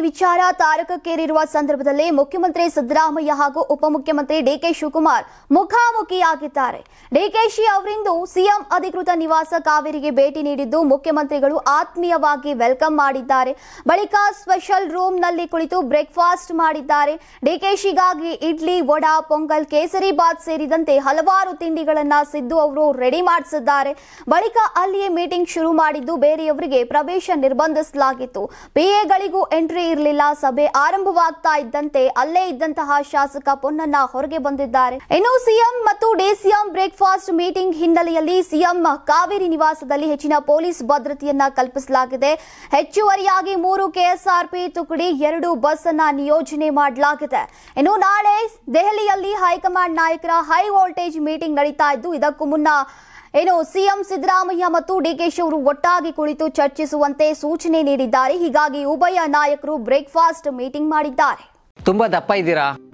ವಿಚಾರ ತಾರಕಕ್ಕೇರಿರುವ ಸಂದರ್ಭದಲ್ಲಿ ಮುಖ್ಯಮಂತ್ರಿ ಸಿದ್ದರಾಮಯ್ಯ ಹಾಗೂ ಉಪಮುಖ್ಯಮಂತ್ರಿ ಡಿಕೆ ಶಿವಕುಮಾರ್ ಮುಖಾಮುಖಿಯಾಗಿದ್ದಾರೆ. ಡಿಕೆಶಿ ಅವರಿಂದು ಸಿಎಂ ಅಧಿಕೃತ ನಿವಾಸ ಕಾವೇರಿಗೆ ಭೇಟಿ ನೀಡಿದ್ದು ಮುಖ್ಯಮಂತ್ರಿಗಳು ಆತ್ಮೀಯವಾಗಿ ವೆಲ್ಕಮ್ ಮಾಡಿದ್ದಾರೆ. ಬಳಿಕ ಸ್ಪೆಷಲ್ ರೂಮ್ನಲ್ಲಿ ಕುಳಿತು ಬ್ರೇಕ್ಫಾಸ್ಟ್ ಮಾಡಿದ್ದಾರೆ. ಡಿಕೆಶಿಗಾಗಿ ಇಡ್ಲಿ, ವಡಾ, ಪೊಂಗಲ್, ಕೇಸರಿ ಬಾತ್ ಸೇರಿದಂತೆ ಹಲವಾರು ತಿಂಡಿಗಳನ್ನು ಸಿದ್ದು ಅವರು ರೆಡಿ ಮಾಡಿಸಿದ್ದಾರೆ. ಬಳಿಕ ಅಲ್ಲಿಯೇ ಮೀಟಿಂಗ್ ಶುರು ಮಾಡಿದ್ದು ಬೇರೆಯವರಿಗೆ ಪ್ರವೇಶ ನಿರ್ಬಂಧಿಸಲಾಗಿತ್ತು. ಪಿಎಗಳಿಗೂ ಎಂಟ್ರಿ ಇರಲಿಲ್ಲ. ಸಭೆ ಆರಂಭವಾಗ್ತಾ ಇದ್ದಂತೆ ಅಲ್ಲೇ ಇದ್ದಂತಹ ಶಾಸಕ ಪೊನ್ನಣ್ಣ ಹೊರಗೆ ಬಂದಿದ್ದಾರೆ. ಇನ್ನು ಸಿಎಂ ಮತ್ತು ಡಿಸಿಎಂ ಬ್ರೇಕ್ಫಾಸ್ಟ್ ಮೀಟಿಂಗ್ ಹಿನ್ನೆಲೆಯಲ್ಲಿ ಸಿಎಂ ಕಾವೇರಿ ನಿವಾಸದಲ್ಲಿ ಹೆಚ್ಚಿನ ಪೊಲೀಸ್ ಭದ್ರತೆಯನ್ನ ಕಲ್ಪಿಸಲಾಗಿದೆ. ಹೆಚ್ಚುವರಿಯಾಗಿ ಮೂರು ಕೆಎಸ್ಆರ್ಪಿ ತುಕಡಿ, ಎರಡು ಬಸ್ ಅನ್ನ ನಿಯೋಜನೆ ಮಾಡಲಾಗಿದೆ. ಇನ್ನು ನಾಳೆ ದೆಹಲಿಯಲ್ಲಿ ಹೈಕಮಾಂಡ್ ನಾಯಕರ ಹೈ ವೋಲ್ಟೇಜ್ ಮೀಟಿಂಗ್ ನಡೀತಾ ಇದ್ದು, ಇದಕ್ಕೂ ಮುನ್ನ ಏನು ಸಿಎಂ ಸಿದ್ದರಾಮಯ್ಯ ಮತ್ತು ಡಿಕೆಶಿ ಅವರು ಒಟ್ಟಾಗಿ ಕುಳಿತು ಚರ್ಚಿಸುವಂತೆ ಸೂಚನೆ ನೀಡಿದ್ದಾರೆ. ಹೀಗಾಗಿ ಉಭಯ ನಾಯಕರು ಬ್ರೇಕ್ಫಾಸ್ಟ್ ಮೀಟಿಂಗ್ ಮಾಡಿದ್ದಾರೆ. ತುಂಬಾ ದಪ್ಪ ಇದ್ದೀರಾ?